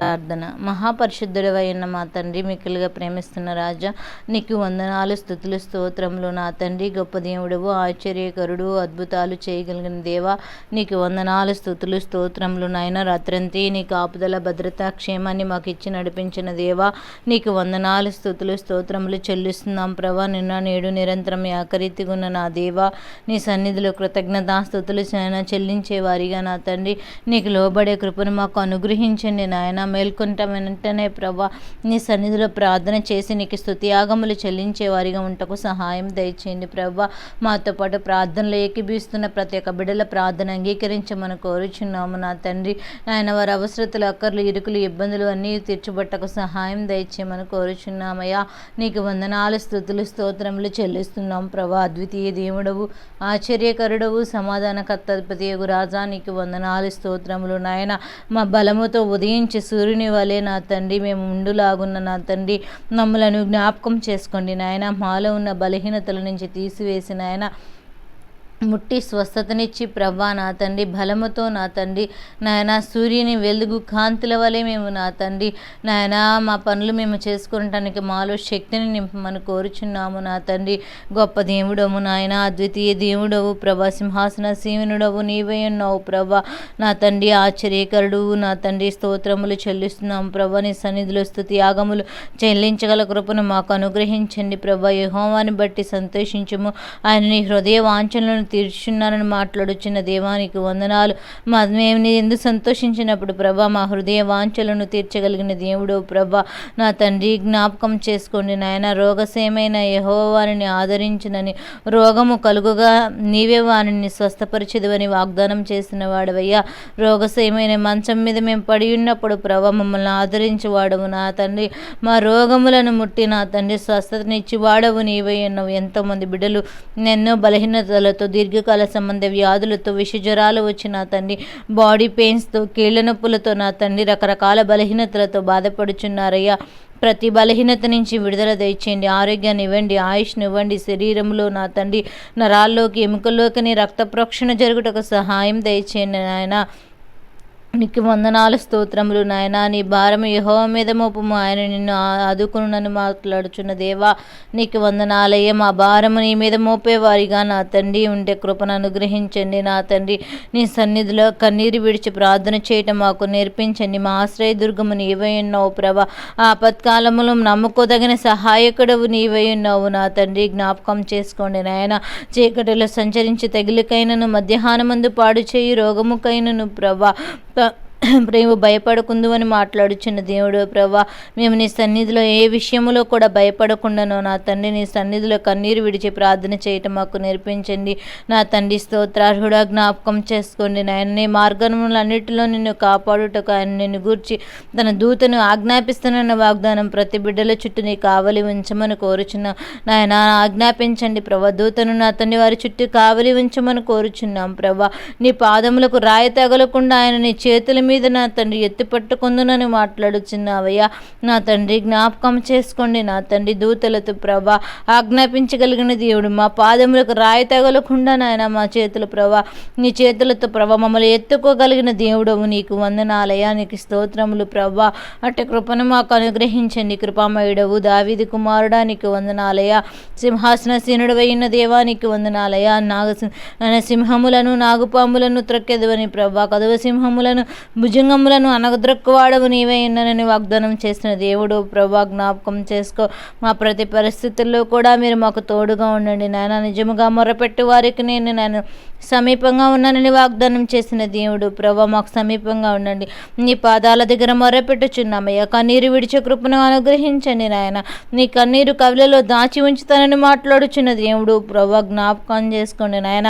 ప్రార్థన. మహాపరిశుద్ధుడవైన మా తండ్రి మిక్కులుగా ప్రేమిస్తున్న రాజా నీకు వందనాలు స్థుతులు స్తోత్రములు నా తండ్రి. గొప్ప దేవుడవు ఆశ్చర్యకరుడు అద్భుతాలు చేయగలిగిన దేవా నీకు వందనాలు స్థుతులు స్తోత్రములు నాయన. రాత్రంతి నీ కాపుదల భద్రత క్షేమాన్ని మాకు ఇచ్చి నడిపించిన దేవా నీకు వందనాలు స్థుతులు స్తోత్రములు చెల్లిస్తున్నాం ప్రభా. నిన్న నేడు నిరంతరం ఏకరీతిగున్న నా దేవా నీ సన్నిధిలో కృతజ్ఞతా స్థుతులు చెల్లించే వారిగా నా తండ్రి. నీకు లోబడే కృపను మాకు అనుగ్రహించండి నాయన. మేల్కొంటాం వెంటనే ప్రభా నీ సన్నిధిలో ప్రార్థన చేసి నీకు స్థుతియాగములు చెల్లించే వారిగా ఉంటకు సహాయం దయచేయండి ప్రభా. మాతో పాటు ప్రార్థనలు ఏకీభిస్తున్న ప్రతి ఒక్క బిడ్డల ప్రార్థన అంగీకరించమని కోరుచున్నాము నా తండ్రి. ఆయన వారి అవసరతలు అక్కర్లు ఇరుకులు ఇబ్బందులు అన్నీ తీర్చబట్టకు సహాయం దయచేయమని కోరుచున్నామయ్యా. నీకు వందనాలు స్థుతులు స్తోత్రములు చెల్లిస్తున్నాం ప్రభా. అద్వితీయ దేవుడవు ఆశ్చర్యకరుడవు సమాధానకర్తపతి రాజా నీకు వందనాలు స్తోత్రములు నాయన. మా బలముతో ఉదయించి సూర్యుని వలె నా తండ్రి మేము ఉండులాగున్న నా తండ్రి మమ్మలను జ్ఞాపకం చేసుకోండి నాయన. మాలో ఉన్న బలహీనతల నుంచి తీసివేసి నాయన ముట్టి స్వస్థతనిచ్చి ప్రభా నా తండ్రి బలముతో నా తండ్రి నాయన సూర్యుని వెలుగు కాంతుల వలె మేము నా తండ్రి నాయన మా పనులు మేము చేసుకోవటానికి మాలో శక్తిని నింపమని కోరుచున్నాము నా తండ్రి. గొప్ప దేవుడము నాయన అద్వితీయ దేవుడవు ప్రభా సింహాసన సీవనుడవు నీవే ఉన్నావు ప్రభా. నా తండ్రి ఆశ్చర్యకరుడు నా తండ్రి స్తోత్రములు చెల్లిస్తున్నాము ప్రభా. నీ సన్నిధిలో స్థుతి యాగములు చెల్లించగల కృపను మాకు అనుగ్రహించండి ప్రభా. యహోవాని బట్టి సంతోషించము. ఆయన నీ హృదయ వాంఛనలను తీర్చున్నానని మాట్లాడుచున్న దేవానికి వందనాలు. మా మేము నీ ఎందుకు సంతోషించినప్పుడు ప్రభా మా హృదయ వాంఛలను తీర్చగలిగిన దేవుడు ప్రభా నా తండ్రి జ్ఞాపకం చేసుకోండి నాయన. రోగసేమైన యహో వారిని ఆదరించినని రోగము కలుగుగా నీవే వారిని స్వస్థపరిచదువని వాగ్దానం చేసిన వాడవయ్యా. రోగసేమైన మంచం మీద మేము పడి ఉన్నప్పుడు ప్రభా మమ్మల్ని ఆదరించి వాడవు నా తండ్రి. మా రోగములను ముట్టి నా తండ్రి స్వస్థతనిచ్చి వాడవు నీవై ఉన్నావు ఎంతోమంది బిడ్డలు ఎన్నో బలహీనతలతో దీర్ఘకాల సంబంధ వ్యాధులతో విషజ్వరాలు వచ్చిన తండ్రి బాడీ పెయిన్స్తో కీళ్ళ నొప్పులతో నా తండ్రి రకరకాల బలహీనతలతో బాధపడుచున్నారయ్యా. ప్రతి బలహీనత నుంచి విడుదల దయచేయండి. ఆరోగ్యాన్ని ఇవ్వండి ఆయుష్ను ఇవ్వండి. శరీరంలో నా తండ్రి నరాల్లోకి ఎముకల్లోకి రక్త ప్రోక్షణ జరుగుటకు సహాయం దయచేయండి నాయన. నీకు వందనాలు స్తోత్రములు నాయన. నీ భారం యహో మీద మోపము. ఆయన నిన్ను ఆదుకునని మాట్లాడుచున్న దేవా నీకు వందనాలయ్య. మా భారము నీ మీద మోపేవారిగా నా తండ్రి ఉండే కృపను అనుగ్రహించండి నా తండ్రి. నీ సన్నిధిలో కన్నీరు విడిచి ప్రార్థన చేయటం మాకు నేర్పించండి. మా ఆశ్రయ దుర్గము నీవై ఉన్నావు ప్రభ. ఆపత్కాలములో నమ్ముకోదగిన సహాయకుడవు నీవై ఉన్నావు నా తండ్రి. జ్ఞాపకం చేసుకోండి నాయన. చీకటిలో సంచరించి తగిలికైనను మధ్యాహ్నమందు పాడు చేయి రోగముకైనను ప్రభా. the ప్రేమ భయపడకుందు అని మాట్లాడుచున్న దేవుడు ప్రభా మేము నీ సన్నిధిలో ఏ విషయంలో కూడా భయపడకుండానో నా తండ్రి నీ సన్నిధిలో కన్నీరు విడిచి ప్రార్థన చేయటం మాకు నేర్పించండి. నా తండ్రి స్తోత్రార్హుడా జ్ఞాపకం చేసుకోండి. నాయన నీ మార్గములన్నిటిలో నిన్ను కాపాడుటకు ఆయన నిన్ను గూర్చి తన దూతను ఆజ్ఞాపిస్తున్న వాగ్దానం ప్రతి బిడ్డల చుట్టూ నీ కావలి ఉంచమని కోరుచున్నా. నాయన ఆజ్ఞాపించండి ప్రభా. దూతను నా తండ్రి వారి చుట్టూ కావలి ఉంచమని కోరుచున్నాం ప్రభా. నీ పాదములకు రాయి తగలకుండా ఆయన నీ చేతుల మీద నా తండ్రి ఎత్తి పట్టుకుందునని మాట్లాడుచున్నావయ్యా. నా తండ్రి జ్ఞాపకం చేసుకోండి నా తండ్రి దూతలతో ప్రభా. ఆజ్ఞాపించగలిగిన దేవుడు మా పాదములకు రాయి తగలకుండా నాయన మా చేతుల ప్రభా. నీ చేతులతో ప్రభా మమ్మల్ని ఎత్తుకోగలిగిన దేవుడవు నీకు వందనాలయ్యా. నీకు స్తోత్రములు ప్రభా. అట్టి కృపను మాకు అనుగ్రహించండి కృపామయుడవు. దావిది కుమారుడా నీకు వందనాలయ్యా. సింహాసన సీనుడు అయిన దేవానికి వందనాలయ్యా. నాగ సింహములను నాగుపాములను త్రొక్కెదవని ప్రభా. కదవ సింహములను భుజంగములను అనగద్రక్కువాడవు నీవే ఉన్ననని వాగ్దానం చేసిన దేవుడు. ప్రభా జ్ఞాపకం చేసుకో. మా ప్రతి పరిస్థితుల్లో కూడా మీరు మాకు తోడుగా ఉండండి నాయన. నిజముగా మొరపెట్టి వారికి నేను నేను సమీపంగా ఉన్నానని వాగ్దానం చేసిన దేవుడు. ప్రభా మాకు సమీపంగా ఉండండి. నీ పాదాల దగ్గర మొరపెట్టుచున్నామయ్యా కన్నీరు విడిచే కృపను అనుగ్రహించండి నాయన. నీ కన్నీరు కవిలలో దాచి ఉంచుతానని మాట్లాడుచున్న దేవుడు. ప్రభా జ్ఞాపకం చేసుకోండి నాయన.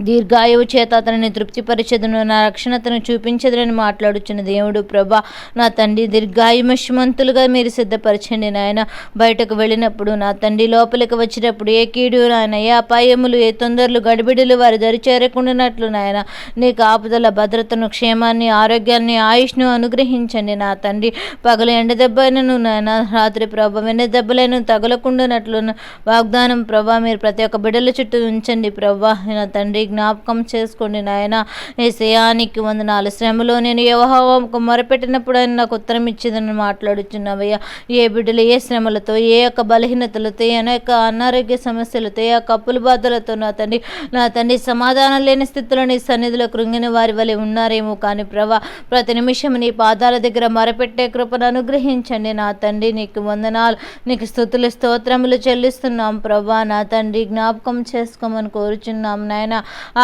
దీర్ఘాయువు చేత అతనిని తృప్తిపరిచెదను నా రక్షణతను చూపించదునని మాట్లాడుచున్న దేవుడు ప్రభా నా తండ్రి దీర్ఘాయుమశ్మంతులుగా మీరు సిద్ధపరచండి నాయన. బయటకు వెళ్ళినప్పుడు నా తండ్రి లోపలికి వచ్చినప్పుడు ఏ కీడు నాయన ఏ అపాయములు ఏ తొందరలు గడిబిడులు వారి దరి చేరకుండానట్లు నాయన. నీ కాపుదల భద్రతను క్షేమాన్ని ఆరోగ్యాన్ని ఆయుష్ను అనుగ్రహించండి నా తండ్రి. పగలు ఎండ దెబ్బైనను నాయన రాత్రి ప్రభ వెన్న దెబ్బలైన తగలకుండానట్లు వాగ్దానం ప్రభా మీరు ప్రతి ఒక్క బిడ్డల చుట్టూ ఉంచండి ప్రభా. నా తండ్రి జ్ఞాపకం చేసుకోండి నాయన ఏసయానికి వందనాలు. శ్రమలో నేను యవహాకు మొరపెట్టినప్పుడు ఆయన నాకు ఉత్తరం ఇచ్చిందని మాట్లాడుచున్నావయ్యా. ఏ బిడ్డలు ఏ శ్రమలతో ఏ యొక్క బలహీనతలతో ఏ యొక్క అనారోగ్య సమస్యలతో ఏ యొక్క అప్పుల బాధలతో నా తండ్రి నా తండ్రి సమాధానం లేని స్థితిలో నీ సన్నిధిలో కృంగిన వారి వలె ఉన్నారేమో కానీ ప్రభా ప్రతి నిమిషం నీ పాదాల దగ్గర మొరపెట్టే కృపను అనుగ్రహించండి నా తండ్రి. నీకు వందనాలు నీకు స్థుతులు స్తోత్రములు చెల్లిస్తున్నాం ప్రభా. నా తండ్రి జ్ఞాపకం చేసుకోమని కోరుచున్నాం నాయన.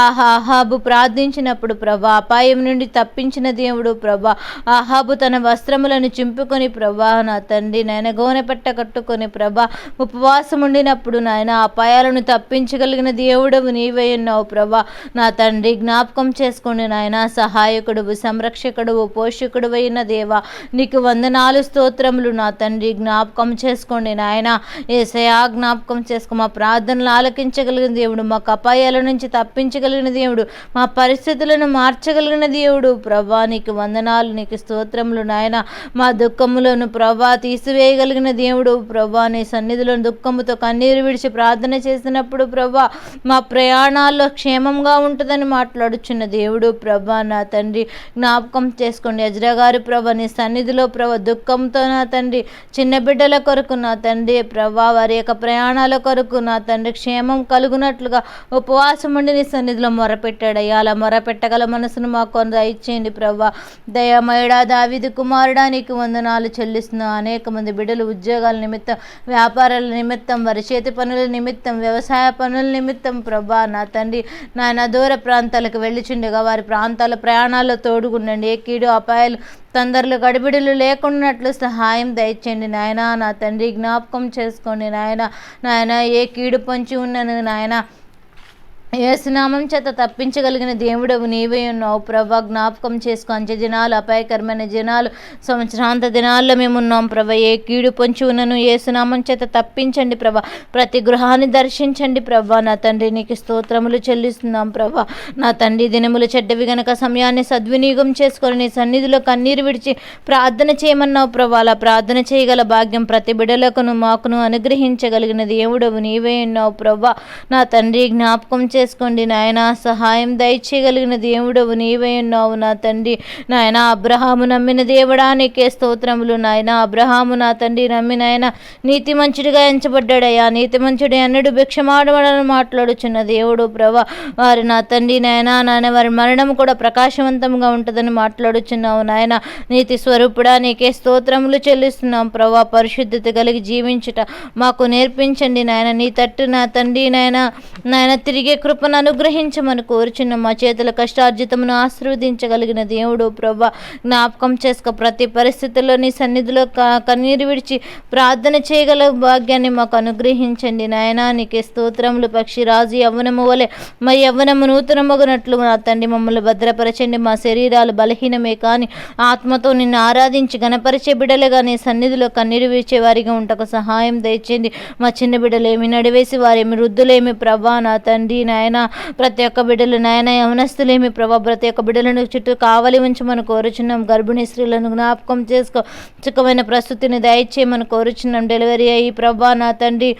ఆహాబు ప్రార్థించినప్పుడు ప్రభా అపాయం నుండి తప్పించిన దేవుడు ప్రభా ఆహాబు తన వస్త్రములను చింపుకొని ప్రభా నా తండ్రి నాయన గోనె పెట్ట కట్టుకొని ప్రభా ఉపవాసం ఉండినప్పుడు నాయన అపాయాలను తప్పించగలిగిన దేవుడవు నీవై ఉన్నావు ప్రభా. నా తండ్రి జ్ఞాపకం చేసుకోండి నాయన సహాయకుడువు సంరక్షకుడువు పోషకుడు అయిన దేవా నీకు వందనాలు స్తోత్రములు నా తండ్రి. జ్ఞాపకం చేసుకోండి నాయన ఏసయా జ్ఞాపకం చేసుకో మా ప్రార్థనలు ఆలకించగలిగిన దేవుడు మాకు అపాయాల నుంచి తప్పించగలిగిన దేవుడు. మా పరిస్థితులను మార్చగలిగిన దేవుడు. ప్రభా నీకు వందనాలు నీకు స్తోత్రములు నాయన. మా దుఃఖములను ప్రభా తీసివేయగలిగిన దేవుడు. ప్రభా నీ సన్నిధిలో దుఃఖముతో కన్నీరు విడిచి ప్రార్థన చేసినప్పుడు ప్రభా మా ప్రయాణాల్లో క్షేమంగా ఉంటుందని మాట్లాడుచున్న దేవుడు. ప్రభా నా తండ్రి జ్ఞాపకం చేసుకోండి. అజ్రా గారి ప్రభ నీ సన్నిధిలో ప్రభ దుఃఖంతో నా తండ్రి చిన్న బిడ్డల కొరకు నా తండ్రి ప్రభా వారి యొక్క ప్రయాణాల కొరకు నా తండ్రి క్షేమం కలుగునట్లుగా ఉపవాసం ఉండి నీ సన్నిధిలో మొరపెట్టాడయ్యా అలా మొరపెట్టగల మనసును మాకు కొంత ఇచ్చేయండి ప్రభా దయమయుడా దావిది కుమారుడా నీకు వందనాలు చెల్లిస్తున్న అనేక మంది బిడ్డలు ఉద్యోగాల నిమిత్తం వ్యాపారాల నిమిత్తం వారి చేతి పనుల నిమిత్తం వ్యవసాయ పనుల నిమిత్తం ప్రభా నా తండ్రి నాయన దూర ప్రాంతాలకు వెళ్ళిచుండగా వారి ప్రాంతాల ప్రయాణాల్లో తోడుగుండండి. ఏ కీడు అపాయాలు తొందరలు గడిబిడులు లేకున్నట్లు సహాయం దయచేయండి. నాయన నా తండ్రి జ్ఞాపకం చేసుకోండి. నాయన నాయన ఏ కీడు పొంచి ఉన్నను? నాయన ఏసునామం చేత తప్పించగలిగిన దేవుడవు నీవే ఉన్నావు. ప్రభా జ్ఞాపకం చేసుకో. అంచె దినాలు అపాయకరమైన దినాలు సంవత్సరాంత దినాల్లో మేము ఉన్నాం ప్రభా ఏ కీడు పొంచి ఉన్నను ఏసునామం చేత తప్పించండి ప్రభా. ప్రతి గృహాన్ని దర్శించండి ప్రభా. నా తండ్రి నీకు స్తోత్రములు చెల్లిస్తున్నాం ప్రభా. నా తండ్రి దినములు చెడ్డవి గనక సమయాన్ని సద్వినియోగం చేసుకొని నీ సన్నిధిలో కన్నీరు విడిచి ప్రార్థన చేయమన్నావు ప్రభా. అలా ప్రార్థన చేయగల భాగ్యం ప్రతి బిడలకును మాకును అనుగ్రహించగలిగిన దేవుడవు నీవే ఉన్నావు ప్రభా. నా తండ్రి జ్ఞాపకం చేసుకోండి నాయన. సహాయం దయచేయగలిగిన దేవుడవు నీవే ఉన్నావు నా తండ్రి. నాయన అబ్రహాము నమ్మిన దేవుడా నీకే స్తోత్రములు నాయన. అబ్రహాము నా తండ్రి నమ్మి ఆయన నీతి మంచుడిగా ఎంచబడ్డాడయ్యా. నీతి మంచుడి అన్నడు భిక్షమాడమని మాట్లాడుచున్న దేవుడు ప్రభా వారి నా తండ్రి నాయన. నాయన వారి మరణం కూడా ప్రకాశవంతంగా ఉంటుందని మాట్లాడుచున్నావు నాయన. నీతి స్వరూపుడా నీకే స్తోత్రములు చెల్లిస్తున్నాం ప్రభా. పరిశుద్ధత కలిగి జీవించుట మాకు నేర్పించండి నాయన. నీ తట్టు నా తండ్రి నాయన. నాయన తిరిగే కృపను అనుగ్రహించమని కోరుచున్న మా చేతుల కష్టార్జితమును ఆశీర్వదించగలిగిన దేవుడు ప్రభా జ్ఞాపకం చేసుక. ప్రతి పరిస్థితుల్లో నీ సన్నిధిలో కన్నీరు విడిచి ప్రార్థన చేయగల భాగ్యాన్ని మాకు అనుగ్రహించండి నాయన. నీకే స్తోత్రములు పక్షిరాజు యవ్వనము వలె మా యవ్వనము నూతనమగునట్లు నా తండ్రి మమ్మల్ని భద్రపరచండి. మా శరీరాలు బలహీనమే కానీ ఆత్మతో నిన్ను ఆరాధించి గణపరిచే బిడలుగా నీ సన్నిధిలో కన్నీరు వీచే వారిగా ఉంటకు సహాయం దయచేయండి. మా చిన్న బిడ్డలేమి నడివేసి వారేమి వృద్ధులేమి ప్రభా నా తండ్రి నాయన ప్రతి ఒక్క బిడ్డలు నాయన యవనస్తులేమి ప్రభా ప్రతి ఒక్క బిడ్డలను చుట్టూ కావలి ఉంచమని కోరుచున్నాం. గర్భిణీ స్త్రీలను జ్ఞాపకం చేసుకో. సుఖమైన ప్రస్తుతిని దయచేయమని కోరుచున్నాం. డెలివరీ అయ్యి ప్రభా నా తండ్రి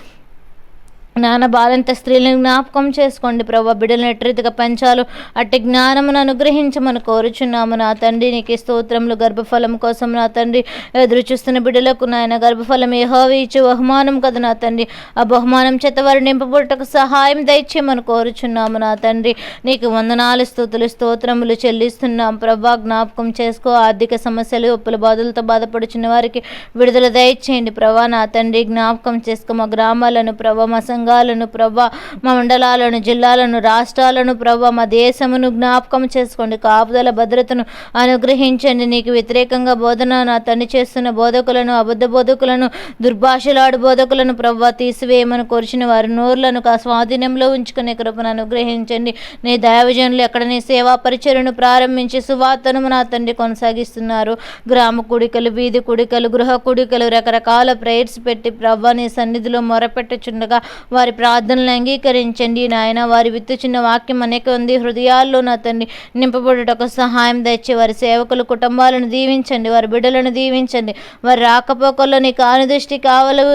నాన్న బాలంత స్త్రీలను జ్ఞాపకం చేసుకోండి ప్రభా. బిడ్డలను ఎట్రీతిగా పెంచాలో. అట్టి జ్ఞానమును అనుగ్రహించమని కోరుచున్నాము నా తండ్రి. నీకు స్తోత్రములు గర్భఫలం కోసం నా తండ్రి. ఎదురు చూస్తున్న బిడ్డలకు నాయన గర్భఫలం ఏహోవి ఇచ్చే బహుమానం కదా నా తండ్రి. ఆ బహుమానం చేత వారు నింపబుట్టకు సహాయం దయచేయమని కోరుచున్నాము నా తండ్రి. నీకు వందనాలు స్థుతులు స్తోత్రములు చెల్లిస్తున్నాం ప్రభా. జ్ఞాపకం చేసుకో. ఆర్థిక సమస్యలు ఒప్పుల బాధలతో బాధపడుచున్న వారికి విడుదల దయచేయండి ప్రభా నా తండ్రి. జ్ఞాపకం చేసుకో మా గ్రామాలను ప్రభా మా సంఘాలను ప్రభా మా మండలాలను జిల్లాలను రాష్ట్రాలను ప్రభా మా దేశమును జ్ఞాపకం చేసుకోండి. కాపుదల భద్రతను అనుగ్రహించండి. నీకు వ్యతిరేకంగా బోధన నా తండ్రి చేస్తున్న బోధకులను అబద్ధ బోధకులను దుర్భాషలాడు బోధకులను ప్రభా తీసివేయమని కోరిచిన వారి నోర్లను కా స్వాధీనంలో ఉంచుకునే కృపను అనుగ్రహించండి. నీ దైవజనులు ఎక్కడ నీ సేవా పరిచయను ప్రారంభించి సువార్తను నా తండ్రి కొనసాగిస్తున్నారు. గ్రామ కుడికలు వీధి కుడికలు గృహ కుడికలు రకరకాల ప్రేయర్స్ పెట్టి ప్రభా నీ సన్నిధిలో మొరపెట్టుచుండగా వారి ప్రార్థనలు అంగీకరించండి. నాయన వారి విత్తుచున్న వాక్యం అనేక ఉంది హృదయాల్లో నా తండ్రి నింపబడుటకు సహాయం తెచ్చి వారి సేవకులు కుటుంబాలను దీవించండి వారి బిడ్డలను దీవించండి వారి రాకపోకల్లో నీకు ఆనుదృష్టి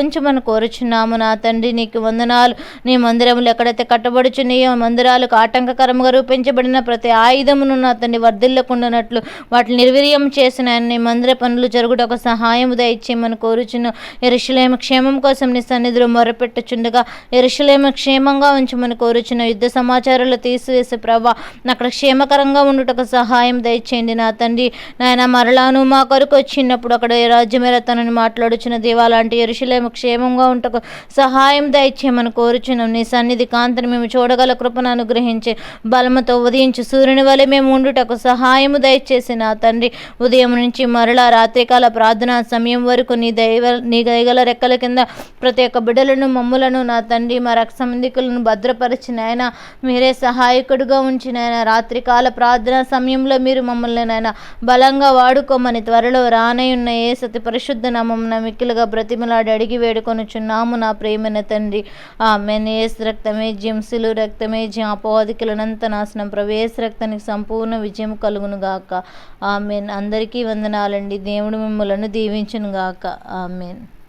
ఉంచి మనం కోరుచున్నాము. నా తండ్రి నీకు వందనాలు. నీ మందిరములు ఎక్కడైతే కట్టబడుచున్నాయో మందిరాలకు ఆటంకకరంగా రూపించబడిన ప్రతి ఆయుధమును నా తండ్రి వర్ధిల్లకుండానట్లు వాటిని నిర్వీర్యం చేసిన నీ మందిర పనులు జరుగుటకు సహాయం దయచేయమని కోరుచున్న ఎరుషులేమ క్షేమం కోసం నీ సన్నిధిలో మొరపెట్టుచుండగా ఎరుషులేమ క్షేమంగా ఉంచమని కోరుచున్న యుద్ధ సమాచారాలు తీసివేసే ప్రభా అక్కడ క్షేమకరంగా ఉండుటకు సహాయం దయచేయండి నా తండ్రి. నాయన మరలాను మా కొరకు వచ్చినప్పుడు అక్కడ రాజ్యమేర తనని మాట్లాడుచున్న దేవా లాంటి ఎరుషులేమ క్షేమంగా ఉంటకు సహాయం దయచేయమని కోరుచున్నాం. నీ సన్నిధి కాంతిని మేము చూడగల కృపను అనుగ్రహించి బలముతో ఉదయించి సూర్యుని వలె మేము ఉండుటకు సహాయము దయచేసి నా తండ్రి. ఉదయం నుంచి మరలా రాత్రికాల ప్రార్థనా సమయం వరకు నీ దైవ నీ దయగల రెక్కల కింద ప్రతి ఒక్క బిడ్డలను మమ్ములను నా తండ్రి మా రక్ష సంబంధికులను భద్రపరిచిన ఆయన మీరే సహాయకుడుగా ఉంచిన ఆయన. రాత్రికాల ప్రార్థన సమయంలో మీరు మమ్మల్ని నాయన బలంగా వాడుకోమని త్వరలో రానయున్న ఏ సతి పరిశుద్ధ నామం మిక్కిలుగా బ్రతిమలాడి అడిగి వేడుకొనుచున్నాము నా ప్రేమైన తండ్రి. ఆమెన్. ఏస్ రక్తమే జింసులు రక్తమే జి అపవాదికులనంత నాశనం. ప్రవేశ రక్తానికి సంపూర్ణ విజయం కలుగును గాక. ఆమెన్. అందరికీ వందనాలండి. దేవుడు మిమ్మలను దీవించును గాక. ఆమెన్.